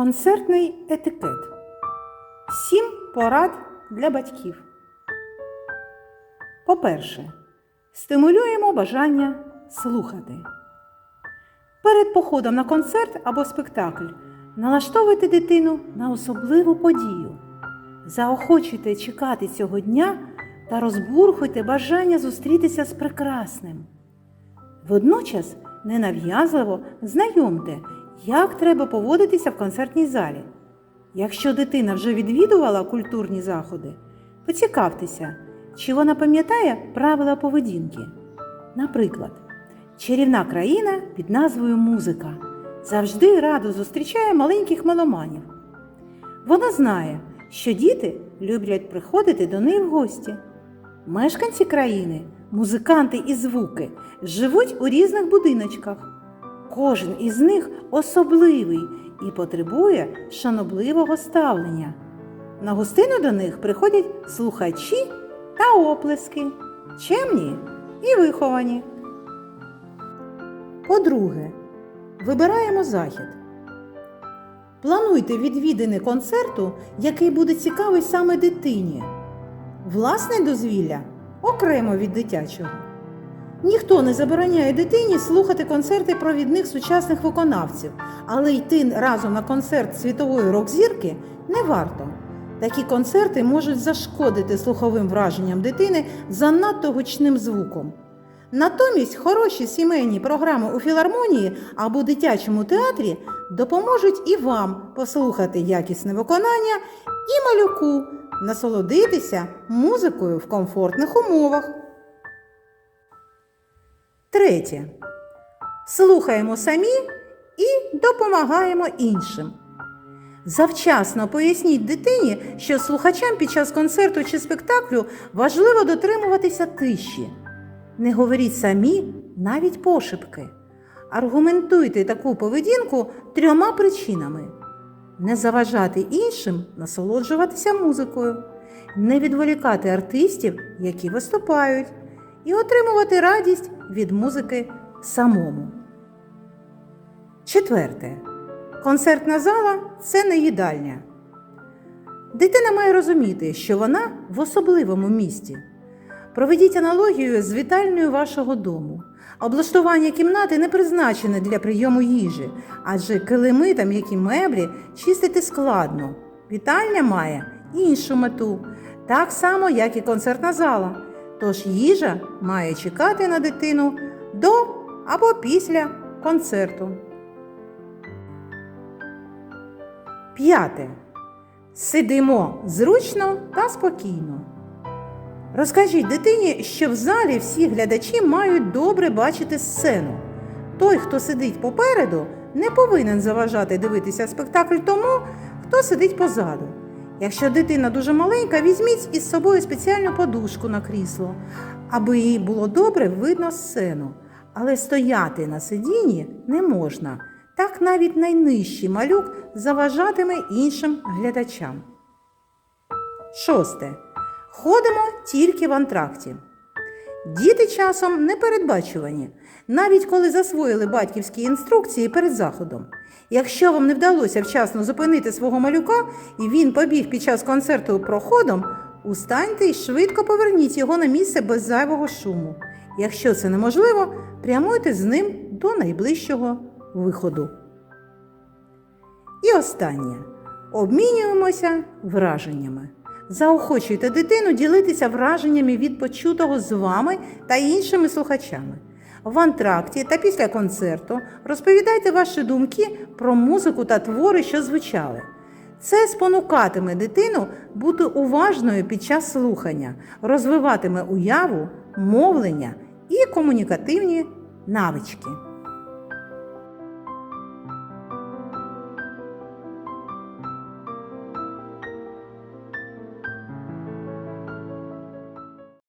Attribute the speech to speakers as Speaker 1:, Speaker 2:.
Speaker 1: Концертний етикет. Сім порад для батьків. По-перше, стимулюємо бажання слухати. Перед походом на концерт або спектакль налаштовуйте дитину на особливу подію. Заохочуйте чекати цього дня та розбурхуйте бажання зустрітися з прекрасним. Водночас ненав'язливо знайомте, як треба поводитися в концертній залі. Якщо дитина вже відвідувала культурні заходи, поцікавтеся, чи вона пам'ятає правила поведінки. Наприклад, чарівна країна під назвою Музика завжди радо зустрічає маленьких меломанів. Вона знає, що діти люблять приходити до неї в гості. Мешканці країни, музиканти і звуки живуть у різних будиночках. Кожен із них особливий і потребує шанобливого ставлення. На гостину до них приходять слухачі та оплески, чемні і виховані. По-друге, вибираємо захід. Плануйте відвідини концерту, який буде цікавий саме дитині. Власне дозвілля окремо від дитячого. Ніхто не забороняє дитині слухати концерти провідних сучасних виконавців, але йти разом на концерт світової рок-зірки не варто. Такі концерти можуть зашкодити слуховим враженням дитини занадто гучним звуком. Натомість хороші сімейні програми у філармонії або дитячому театрі допоможуть і вам послухати якісне виконання і малюку насолодитися музикою в комфортних умовах. Третє. Слухаємо самі і допомагаємо іншим. Завчасно поясніть дитині, що слухачам під час концерту чи спектаклю важливо дотримуватися тиші. Не говоріть самі навіть пошепки. Аргументуйте таку поведінку трьома причинами: не заважати іншим насолоджуватися музикою, не відволікати артистів, які виступають, і отримувати радість від музики самому. Четверте. Концертна зала це не їдальня. Дитина має розуміти, що вона в особливому місті. Проведіть аналогію з вітальною вашого дому. Облаштування кімнати не призначене для прийому їжі, адже килими та м'які меблі чистити складно. Вітальня має іншу мету, так само, як і концертна зала. Тож їжа має чекати на дитину до або після концерту. П'яте. Сидимо зручно та спокійно. Розкажіть дитині, що в залі всі глядачі мають добре бачити сцену. Той, хто сидить попереду, не повинен заважати дивитися спектакль тому, хто сидить позаду. Якщо дитина дуже маленька, візьміть із собою спеціальну подушку на крісло, аби їй було добре видно сцену. Але стояти на сидінні не можна. Так навіть найнижчий малюк заважатиме іншим глядачам. Шосте. Ходимо тільки в антракті. Діти часом непередбачувані, навіть коли засвоїли батьківські інструкції перед заходом. Якщо вам не вдалося вчасно зупинити свого малюка і він побіг під час концерту проходом, устаньте і швидко поверніть його на місце без зайвого шуму. Якщо це неможливо, прямуйте з ним до найближчого виходу. І останнє. Обмінюємося враженнями. Заохочуйте дитину ділитися враженнями від почутого з вами та іншими слухачами. В антракті та після концерту розповідайте ваші думки про музику та твори, що звучали. Це спонукатиме дитину бути уважною під час слухання, розвиватиме уяву, мовлення і комунікативні навички.